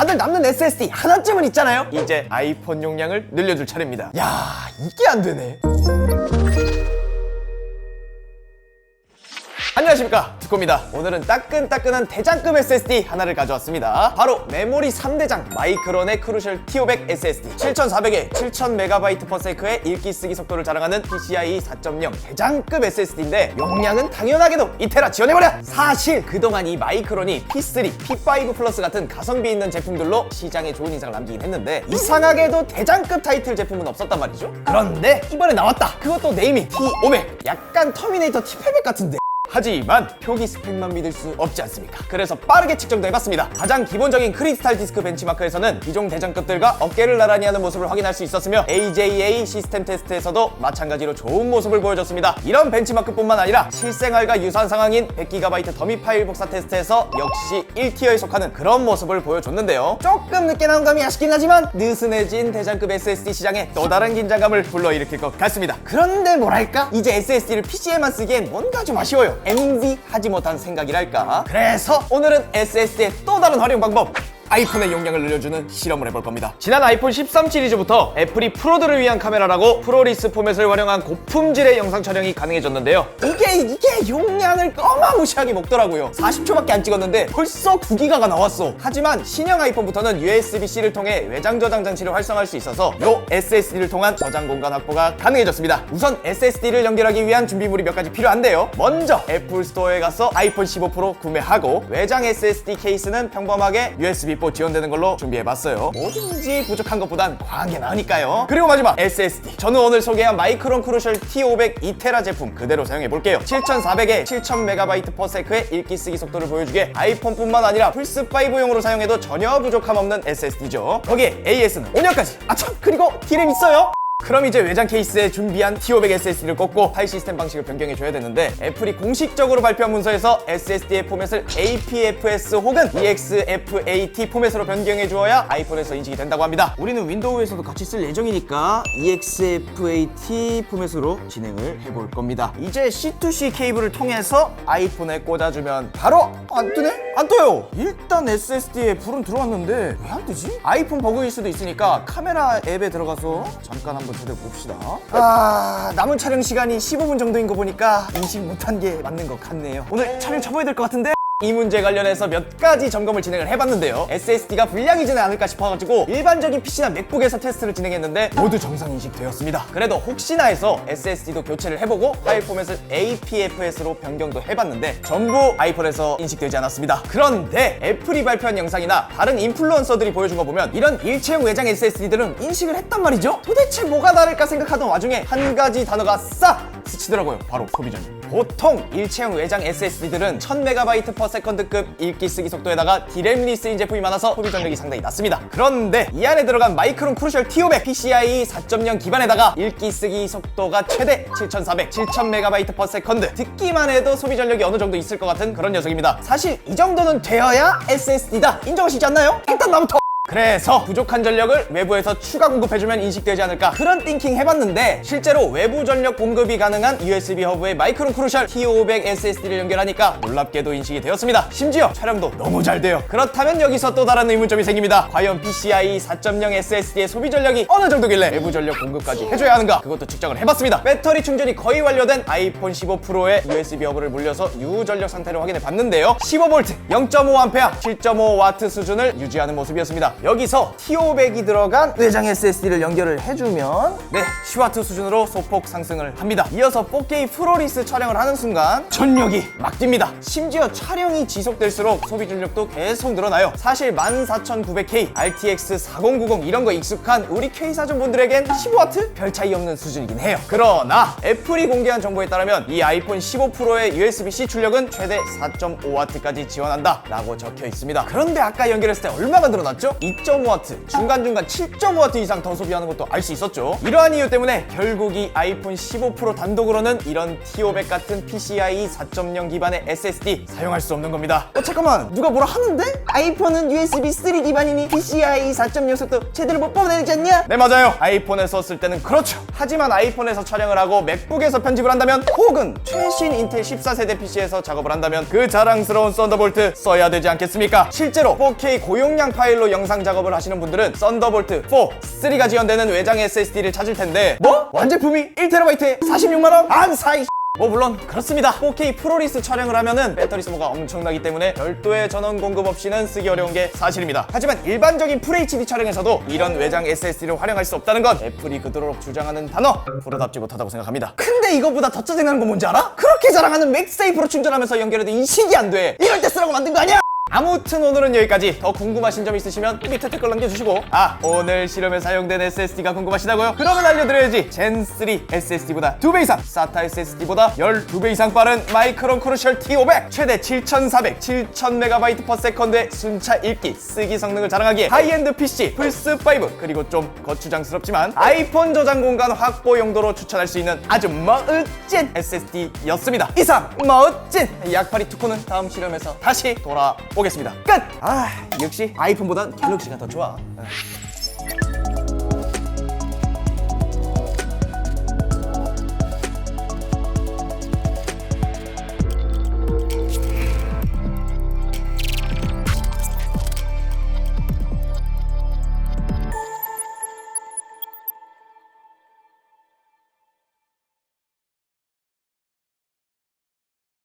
다들 남는 SSD 하나쯤은 있잖아요. 이제 아이폰 용량을 늘려줄 차례입니다. 야 이게 안 되네. 안녕하십니까 두코입니다. 오늘은 따끈따끈한 대장급 SSD 하나를 가져왔습니다. 바로 메모리 3대장 마이크론의 크루셜 T500 SSD 7400에 7000MB/s의 읽기 쓰기 속도를 자랑하는 PCIe 4.0 대장급 SSD인데 용량은 당연하게도 2테라 지원해버려! 사실 그동안 이 마이크론이 P3, P5 플러스 같은 가성비 있는 제품들로 시장에 좋은 인상을 남기긴 했는데 이상하게도 대장급 타이틀 제품은 없었단 말이죠. 그런데 이번에 나왔다! 그것도 네이밍 T500 약간 터미네이터 T800 같은데 하지만 표기 스펙만 믿을 수 없지 않습니까? 그래서 빠르게 측정도 해봤습니다. 가장 기본적인 크리스탈 디스크 벤치마크에서는 기존 대장급들과 어깨를 나란히 하는 모습을 확인할 수 있었으며 AJA 시스템 테스트에서도 마찬가지로 좋은 모습을 보여줬습니다. 이런 벤치마크뿐만 아니라 실생활과 유사한 상황인 100GB 더미 파일 복사 테스트에서 역시 1티어에 속하는 그런 모습을 보여줬는데요. 조금 늦게 나온 감이 아쉽긴 하지만 느슨해진 대장급 SSD 시장에 또 다른 긴장감을 불러일으킬 것 같습니다. 그런데 뭐랄까? 이제 SSD를 PC에만 쓰기엔 뭔가 좀 아쉬워요. MV 하지 못한 생각이랄까? 그래서 오늘은 SSD의 또 다른 활용 방법 아이폰의 용량을 늘려주는 실험을 해볼 겁니다. 지난 아이폰 13 시리즈부터 애플이 프로들을 위한 카메라라고 프로리스 포맷을 활용한 고품질의 영상 촬영이 가능해졌는데요. 이게 이게 용량을 어마무시하게 먹더라고요. 40초밖에 안 찍었는데 벌써 9기가가 나왔어. 하지만 신형 아이폰부터는 USB-C를 통해 외장 저장 장치를 활성화할 수 있어서 요 SSD를 통한 저장 공간 확보가 가능해졌습니다. 우선 SSD를 연결하기 위한 준비물이 몇 가지 필요한데요. 먼저 애플 스토어에 가서 아이폰 15 프로 구매하고 외장 SSD 케이스는 평범하게 USB 4 지원되는 걸로 준비해봤어요. 뭐든지 부족한 것보단 과한 게 나으니까요. 그리고 마지막 SSD. 저는 오늘 소개한 마이크론 크루셜 T500 2테라 제품 그대로 사용해볼게요. 7400에 7000MB/s의 읽기 쓰기 속도를 보여주기에 아이폰뿐만 아니라 플스5용으로 사용해도 전혀 부족함 없는 SSD죠. 거기에 AS는 5년까지. 아참 그리고 D램 있어요. 그럼 이제 외장 케이스에 준비한 T500 SSD를 꽂고 파일 시스템 방식을 변경해 줘야 되는데 애플이 공식적으로 발표한 문서에서 SSD의 포맷을 APFS 혹은 EXFAT 포맷으로 변경해 주어야 아이폰에서 인식이 된다고 합니다. 우리는 윈도우에서도 같이 쓸 예정이니까 EXFAT 포맷으로 진행을 해볼 겁니다. 이제 C2C 케이블을 통해서 아이폰에 꽂아주면 바로 안 뜨네? 안 떠요. 일단 SSD에 불은 들어왔는데 왜 안 뜨지? 아이폰 버그일 수도 있으니까 카메라 앱에 들어가서 잠깐 한번 제대로 봅시다. 아 남은 촬영 시간이 15분 정도인 거 보니까 인식 못한 게 맞는 것 같네요. 오늘 촬영 접어야 될 것 같은데. 이 문제 관련해서 몇 가지 점검을 진행을 해봤는데요. SSD가 불량이지는 않을까 싶어가지고 일반적인 PC나 맥북에서 테스트를 진행했는데 모두 정상 인식되었습니다. 그래도 혹시나 해서 SSD도 교체를 해보고 파일 포맷을 APFS로 변경도 해봤는데 전부 아이폰에서 인식되지 않았습니다. 그런데 애플이 발표한 영상이나 다른 인플루언서들이 보여준 거 보면 이런 일체형 외장 SSD들은 인식을 했단 말이죠. 도대체 뭐가 다를까 생각하던 와중에 한 가지 단어가 싹 스치더라고요. 바로 소비전력. 보통 일체형 외장 SSD들은 1000MB/s급 읽기 쓰기 속도에다가 D램이 쓰인 제품이 많아서 소비 전력이 상당히 낮습니다. 그런데 이 안에 들어간 마이크론 크루셜 T500 PCIe 4.0 기반에다가 읽기 쓰기 속도가 최대 7400, 7000MB/s 듣기만 해도 소비 전력이 어느 정도 있을 것 같은 그런 녀석입니다. 사실 이 정도는 되어야 SSD다 인정하시지 않나요? 일단 나부터 그래서 부족한 전력을 외부에서 추가 공급해주면 인식되지 않을까 그런 띵킹 해봤는데 실제로 외부 전력 공급이 가능한 USB 허브에 마이크론 크루셜 T500 SSD를 연결하니까 놀랍게도 인식이 되었습니다. 심지어 촬영도 너무 잘 돼요. 그렇다면 여기서 또 다른 의문점이 생깁니다. 과연 PCIe 4.0 SSD의 소비 전력이 어느 정도길래 외부 전력 공급까지 해줘야 하는가 그것도 측정을 해봤습니다. 배터리 충전이 거의 완료된 아이폰 15 프로의 USB 허브를 물려서 유전력 상태를 확인해 봤는데요. 15V, 0.5A, 7.5W 수준을 유지하는 모습이었습니다. 여기서 T500이 들어간 외장 SSD를 연결을 해주면 네, 10W 수준으로 소폭 상승을 합니다. 이어서 4K 프로리스 촬영을 하는 순간 전력이 막 뜁니다. 심지어 촬영이 지속될수록 소비 전력도 계속 늘어나요. 사실 14900K, RTX 4090 이런 거 익숙한 우리 K사전 분들에겐 15W? 별 차이 없는 수준이긴 해요. 그러나 애플이 공개한 정보에 따르면 이 아이폰 15 프로의 USB-C 출력은 최대 4.5W까지 지원한다 라고 적혀 있습니다. 그런데 아까 연결했을 때 얼마가 늘어났죠? 2.5W, 중간중간 7.5W 이상 더 소비하는 것도 알 수 있었죠. 이러한 이유 때문에 결국 이 아이폰 15 프로 단독으로는 이런 T500 같은 PCIe 4.0 기반의 SSD 사용할 수 없는 겁니다. 어 잠깐만 누가 뭐라 하는데? 아이폰은 USB 3 기반이니 PCIe 4.0 속도 제대로 못 뽑아내지 않냐? 네 맞아요. 아이폰에서 쓸 때는 그렇죠. 하지만 아이폰에서 촬영을 하고 맥북에서 편집을 한다면 혹은 최신 인텔 14세대 PC에서 작업을 한다면 그 자랑스러운 썬더볼트 써야 되지 않겠습니까? 실제로 4K 고용량 파일로 영상 영상 작업을 하시는 분들은 썬더볼트 4, 3가 지원되는 외장 SSD를 찾을 텐데 뭐? 완제품이 1TB에 46만원? 안 사이 뭐 물론 그렇습니다 4K 프로리스 촬영을 하면은 배터리 소모가 엄청나기 때문에 별도의 전원 공급 없이는 쓰기 어려운 게 사실입니다 하지만 일반적인 FHD 촬영에서도 이런 외장 SSD를 활용할 수 없다는 건 애플이 그토록 주장하는 단어 프로답지 못하다고 생각합니다 근데 이거보다 더 짜증나는 건 뭔지 알아? 그렇게 자랑하는 맥세이프로 충전하면서 연결해도 인식이 안돼 이럴 때 쓰라고 만든 거 아니야? 아무튼 오늘은 여기까지. 더 궁금하신 점 있으시면 밑에 댓글 남겨주시고. 아 오늘 실험에 사용된 SSD가 궁금하시다고요? 그러면 알려드려야지. 젠3 SSD보다 2배 이상 SATA SSD보다 12배 이상 빠른 마이크론 크루셜 T500 최대 7400, 7000MB per second의 순차 읽기 쓰기 성능을 자랑하기에 하이엔드 PC 플스5 그리고 좀 거추장스럽지만 아이폰 저장 공간 확보 용도로 추천할 수 있는 아주 멋진 SSD였습니다. 이상 멋진! 약파리 투코는 다음 실험에서 다시 돌아오 겠습니다 끝! 아 역시 아이폰보단 갤럭시가 더 좋아